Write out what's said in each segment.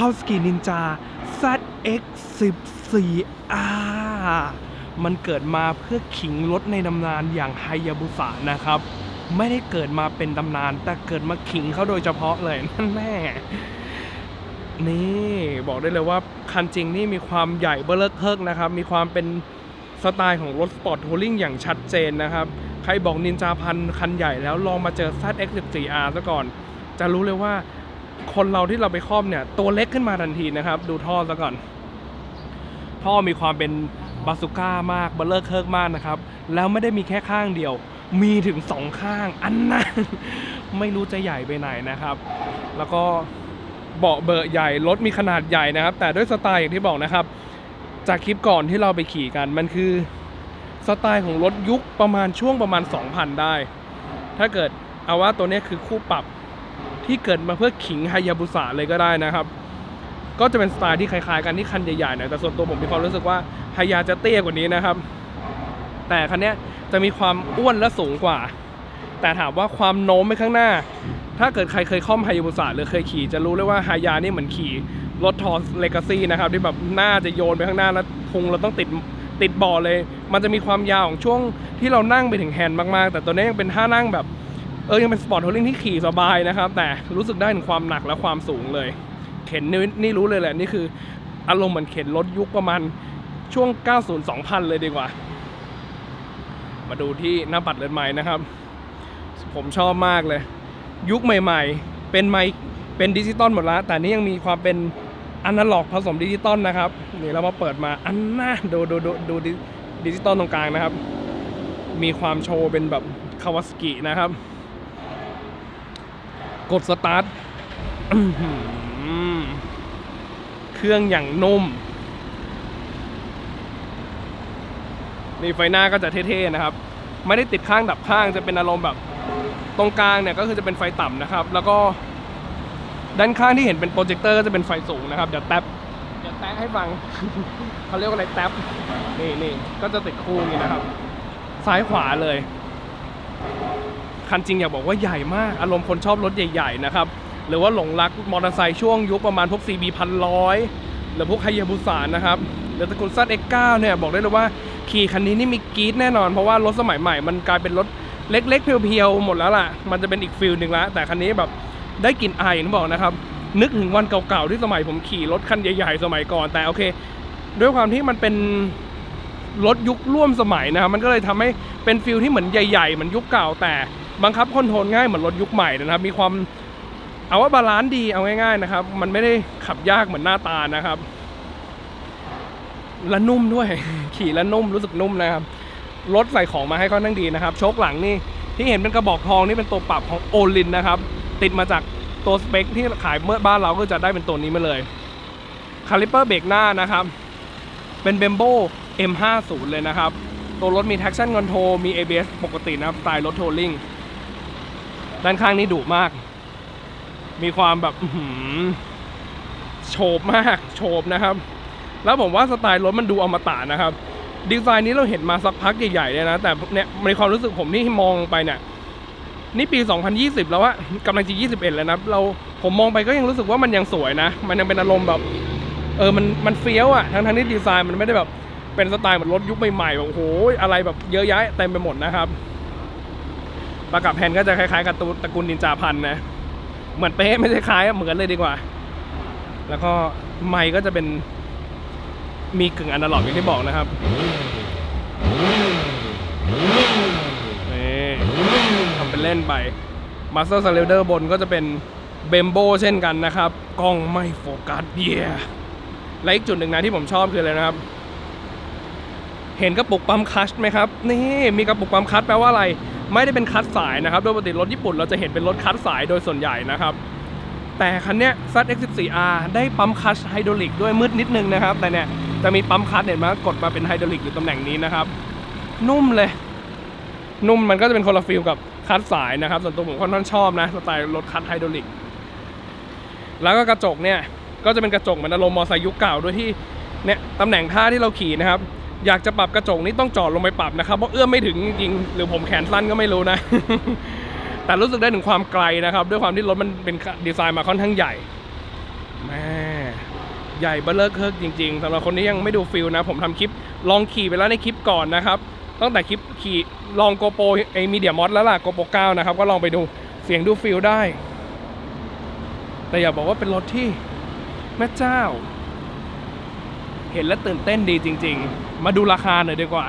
เข้าสกีนินจา ZX14R มันเกิดมาเพื่อขิงรถในตำนานอย่างไฮยาบุสะนะครับ ไม่ได้เกิดมาเป็นตำนาน แต่เกิดมาขิงเขาโดยเฉพาะเลยนั่นแน่นี่บอกได้เลยว่าคันจริงนี่มีความใหญ่เบ้อเลิกเฮิกนะครับ มีความเป็นสไตล์ของรถสปอร์ตทัวริงอย่างชัดเจนนะครับ ใครบอกนินจาพันคันใหญ่แล้วลองมาเจอ ZX14R ซะก่อน จะรู้เลยว่า คนเราที่เราไปครอบเนี่ย ตัวเล็กขึ้นมาทันทีนะครับ ดูท่อซะก่อน ท่อมีความเป็นบาซูก้ามากเบลเลอร์เคิร์กมากนะครับ แล้วไม่ได้มีแค่ข้างเดียว มีถึงสองข้าง อันนั้นไม่รู้จะใหญ่ไปไหนนะครับ แล้วก็เบาะเบอะใหญ่ รถมีขนาดใหญ่นะครับ แต่ด้วยสไตล์อย่างที่บอกนะครับ จากคลิปก่อนที่เราไปขี่กันมันคือสไตล์ของรถยุคประมาณช่วงประมาณ 2,000 ได้ ถ้าเกิดเอาว่าตัวนี้คือคู่ปรับ ที่เกิดมาเพื่อขิงไฮยาบุสะเลยก็ได้นะครับ ก็จะเป็นสไตล์ที่คล้ายๆกันที่คันใหญ่ๆหน่อยแต่ส่วนตัวผมมีความรู้สึกว่าไฮยาจะเตี้ยกว่านี้นะครับ แต่คันนี้จะมีความอ้วนและสูงกว่า แต่ถามว่าความโน้มไปข้างหน้า ถ้าเกิดใครเคยคล่อมไฮยาบุสะหรือเคยขี่จะรู้เลยว่าไฮยานี่เหมือนขี่รถทอร์เลกาซี่นะครับที่แบบหน้าจะโยนไปข้างหน้าแล้วพุงเราต้องติดติดบาะเลย มันจะมีความยาวของช่วงที่เรานั่งไปถึงแฮนด์มากๆ แต่ตัวนี้ยังเป็นท่านั่งแบบ เออยังเป็นสปอร์ตทัวริงที่ขี่สบายนะครับ แต่รู้สึกได้ถึงความหนักและความสูงเลย เข็นนี่นี่รู้เลยแหละ นี่คืออารมณ์เหมือนเข็นรถยุคประมาณช่วง 90 2000 เลยดีกว่า มาดูที่หน้าปัดเรือนไม้นะครับ ผมชอบมากเลย ยุคใหม่ ๆ เป็นไมเป็นดิจิตอลหมดล้วแต่นี่ยังมีความเป็นอนาล็อกผสมดิจิตอลนะครับนี่เรามาเปิดมาอันหน่าดูดูดูดูดิดิจิตอลตรงกลางนะครับ มีความโชว์เป็นแบบคาวาสกินะครับ กดสตาร์ทเครื่องอย่างนุ่ม นี่ไฟหน้าก็จะเท่ๆนะครับ ไม่ได้ติดข้างดับข้างจะเป็นอารมณ์แบบ ตรงกลางเนี่ยก็คือจะเป็นไฟต่ำนะครับ แล้วก็ด้านข้างที่เห็นเป็นโปรเจคเตอร์ก็จะเป็นไฟสูงนะครับ เดี๋ยวแท็บเดี๋ยวแท็บให้ฟังเขาเรียกว่าอะไรแท็บนี่นี่ก็จะติดคู่อย่างนี้นะครับ ซ้ายขวาเลย คันจริงอยากบอกว่าใหญ่มากอารมณ์คนชอบรถใหญ่ๆนะครับหรือว่าหลงรักมอเตอร์ไซค์ช่วงยุคประมาณพวก CB พันร้อยหรือพวกไฮยาบุสานะครับหรือตระกูลซัด X9 เนี่ยบอกได้เลยว่าขี่คันนี้นี่มีกีดแน่นอน เพราะว่ารถสมัยใหม่มันกลายเป็นรถเล็กๆเพียวๆหมดแล้วล่ะ มันจะเป็นอีกฟิลหนึ่งละแต่คันนี้แบบได้กลิ่นอายอย่างที่บอกนะครับ นึกถึงวันเก่าๆที่สมัยผมขี่รถคันใหญ่ๆ สมัยก่อนแต่โอเค ด้วยความที่มันเป็นรถยุคร่วมสมัยนะครับมันก็เลยทำให้เป็นฟิลที่เหมือนใหญ่ๆเหมือนยุคเก่าแต่ บังคับคอนโทรลง่ายเหมือนรถยุคใหม่นะครับ มีความเอาว่าบาลานซ์ดีเอาง่ายๆนะครับ มันไม่ได้ขับยากเหมือนหน้าตานะครับ และนุ่มด้วย ขี่และนุ่มรู้สึกนุ่มนะครับ รถใส่ของมาให้ค่อนข้างดีนะครับ โชคหลังนี่ที่เห็นเป็นกระบอกทองนี่เป็นตัวปรับของโอลินนะครับ ติดมาจากตัวสเปคที่ขายเมื่อบ้านเราก็จะได้เป็นตัวนี้มาเลยคาลิเปอร์เบรกหน้านะครับ เป็นเบมโบ M50 เลยนะครับ ตัวรถมี traction control มี ABS ปกตินะครับสไตล์รถทัวริง ด้านข้างนี่ดุมาก มีความแบบโฉบมากโฉบนะครับ แล้วผมว่าสไตล์รถมันดูอมตะนะครับ ดีไซน์นี้เราเห็นมาสักพักใหญ่ๆเลยนะ แต่เนี่ยในความรู้สึกผมที่มองไปเนี่ยนี่ปี 2020 แล้วอะกำลังจะ 21 แล้วนะ เราผมมองไปก็ยังรู้สึกว่ามันยังสวยนะ มันยังเป็นอารมณ์แบบ เออ มัน มันเฟี้ยวอะทั้งทั้งที่ดีไซน์มันไม่ได้แบบ เป็นสไตล์เหมือนรถยุคใหม่ๆแบบโอ้โห อะไรแบบเยอะแยะเต็มไปหมดนะครับ ประกับแผ่นก็จะคล้ายๆกับตระกูลนินจาพันนะ เหมือนเป๊ะไม่ใช่คล้ายอะเหมือนเลยดีกว่า แล้วก็ไมค์ก็จะเป็นมีกึ่งอนาล็อกอย่างที่บอกนะครับนี่ทำเป็นเล่นไปมาสเตอร์สเลเดอร์บนก็จะเป็นเบมโบเช่นกันนะครับ กล้องไม่โฟกัสเยียและอีกจุดหนึ่งนะที่ผมชอบคืออะไรนะครับ เห็นกระปุกปั๊มคัชไหมครับ นี่มีกระปุกปั๊มคัชแปลว่าอะไร ไม่ได้เป็นคลัชสายนะครับ โดยปกติรถญี่ปุ่นเราจะเห็นเป็นรถคลัชสายโดยส่วนใหญ่นะครับ แต่คันเนี้ย ZX14R ได้ปั๊มคัชไฮดรอลิกด้วยมืดนิดนึงนะครับ แต่เนี่ยจะมีปั๊มคัชเห็นไหมกดมาเป็นไฮดรอลิกอยู่ตำแหน่งนี้นะครับ นุ่มเลย นุ่มมันก็จะเป็นคนละฟิลกับคัดสายนะครับ ส่วนตัวผมค่อนข้างชอบนะสไตล์รถคัดไฮดรอลิก แล้วก็กระจกเนี่ยก็จะเป็นกระจกเหมือนอารมณ์มอไซค์ยุคเก่าด้วยที่เนี่ยตำแหน่งท่าที่เราขี่นะครับ อยากจะปรับกระจกนี่ต้องจอดลงไปปรับนะครับเพราะเอื้อมไม่ถึงจริงๆหรือผมแขนสั้นก็ไม่รู้นะ แต่รู้สึกได้ถึงความไกลนะครับ ด้วยความที่รถมันเป็นดีไซน์มาค่อนข้างใหญ่แม่ใหญ่เบลเลอร์เคิร์กจริงๆสำหรับคนที่ยังไม่ดูฟิลนะ ผมทำคลิปลองขี่ไปแล้วในคลิปก่อนนะครับตั้งแต่คลิปขี่ลองโกโปรไอมีเดียมอสแล้วล่ะโกโปร9นะครับ ก็ลองไปดูเสียงดูฟิลได้ แต่อย่าบอกว่าเป็นรถที่แม่เจ้า เห็นแล้วตื่นเต้นดีจริง ๆ มาดูราคาหน่อยดีกว่า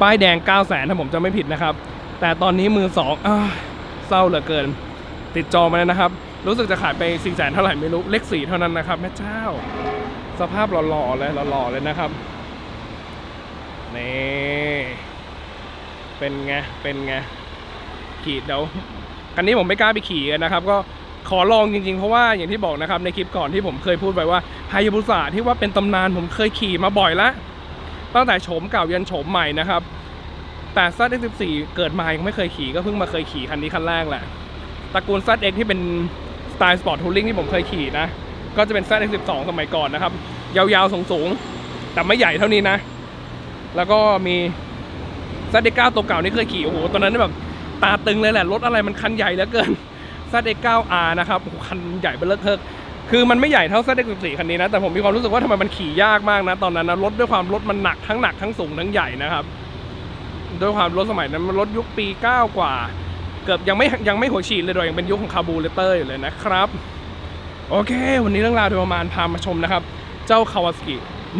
ป้ายแดง9 0 0 0 0 0ถ้าผมจะไม่ผิดนะครับ แต่ตอนนี้มือสองเศร้าเหลือเกิน ติดจอมาแล้วนะครับ รู้สึกจะขายไป4 0 0 0 0เท่าไหร่ไม่รู้ เลขสี่เท่านั้นนะครับแม่เจ้า สภาพหล่อๆเลยหล่อๆเลยนะครับ นี่ เป็นไง เป็นไง ขี่เดี๋ยวคันนี้ผมไม่กล้าไปขี่กันนะครับ ก็ขอลองจริงๆ เพราะว่าอย่างที่บอกนะครับในคลิปก่อนที่ผมเคยพูดไปว่า ไฮยาบุสะที่ว่าเป็นตำนานผมเคยขี่มาบ่อยแล้ว ตั้งแต่โฉมเก่ายันโฉมใหม่นะครับ แต่ ZX14 เกิดมายังไม่เคยขี่ก็เพิ่งมาเคยขี่คันนี้คันแรกแหละตระกูล ZX ที่เป็นสไตล์สปอร์ตทัวริงที่ผมเคยขี่นะ ก็จะเป็น ZX12 สมัยก่อนนะครับ ยาวๆสูงๆแต่ไม่ใหญ่เท่านี้นะ แล้วก็มี ZX9 ตัวเก่านี่เคยขี่โอ้โหตอนนั้นแบบตาตึงเลยแหละรถอะไรมันคันใหญ่เหลือเกิน ZX9R นะครับโอ้โหคันใหญ่เบ้อเลิกเทิก คือมันไม่ใหญ่เท่า ZX14 คันนี้นะ แต่ผมมีความรู้สึกว่าทำไมมันขี่ยากมากนะ ตอนนั้นนะรถด้วยความรถมันหนักทั้งหนักทั้งสูงทั้งใหญ่นะครับ ด้วยความรถสมัยนั้นมันรถยุคปี 9 กว่า เกือบยังไม่ยังไม่หัวฉีดเลยโดยยังเป็นยุคของคาบูเลเตอร์อยู่เลยนะครับ โอเค วันนี้เรื่องราวโดยประมาณพามาชมนะครับ เจ้าคาวาสกิ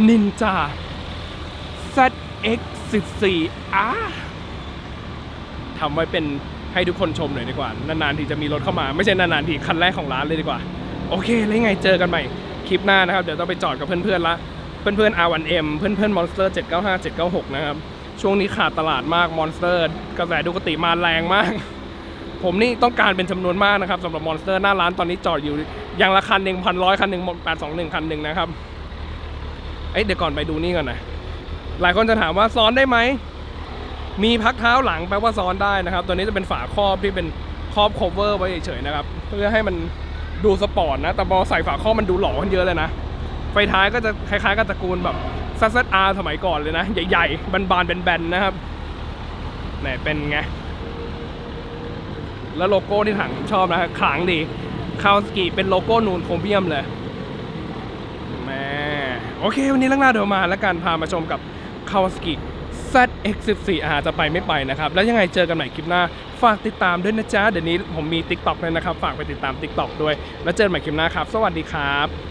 นินจา ZX14R ทำไว้เป็นให้ทุกคนชมหน่อยดีกว่า นานๆทีจะมีรถเข้ามา ไม่ใช่นานๆทีคันแรกของร้านเลยดีกว่า โอเค แล้วไงเจอกันใหม่คลิปหน้านะครับ เดี๋ยวต้องไปจอดกับเพื่อนๆละ เพื่อนๆ R1M เพื่อนๆ Monster 795 796 นะครับ ช่วงนี้ขาดตลาดมาก Monster กระแสดูกติมาแรงมาก ผมนี่ต้องการเป็นจำนวนมากนะครับสำหรับ Monster หน้าร้านตอนนี้จอดอยู่อย่างละคันหนึ่งพันร้อยคันหนึ่งแปดสองหนึ่งคันหนึ่งนะครับเอ้ยเดี๋ยวก่อนไปดูนี่ก่อนนะหลายคนจะถามว่าซ้อนได้ไหมมีพักเท้าหลังแปลว่าซ้อนได้นะครับ ตัวนี้จะเป็นฝาครอบที่เป็นครอบ cover ไว้เฉยๆนะครับ เพื่อให้มัน ดูสปอร์ตนะ แต่พอใส่ฝาครอบมันดูหล่อขึ้นเยอะเลยนะ ไฟท้ายก็จะคล้ายๆกับตระกูลแบบ ZZR สมัยก่อนเลยนะ ใหญ่ๆ บานๆ แบนๆ นะครับไหนเป็นไง แล้วโลโก้ที่ถังชอบนะขลังดีคาวสกีเป็นโลโก้นูนโครเมียมเลยแม่โอเค วันนี้เรื่องราเดี๋ยวมาแล้วกันพามาชมกับ Kawasaki ZX14R จะไปไม่ไปนะครับ แล้วยังไงเจอกันใหม่คลิปหน้า ฝากติดตามด้วยนะจ๊ะ เดี๋ยวนี้ผมมี TikTok เลยนะครับ ฝากไปติดตาม TikTok ด้วย แล้วเจอกันใหม่คลิปหน้าครับ สวัสดีครับ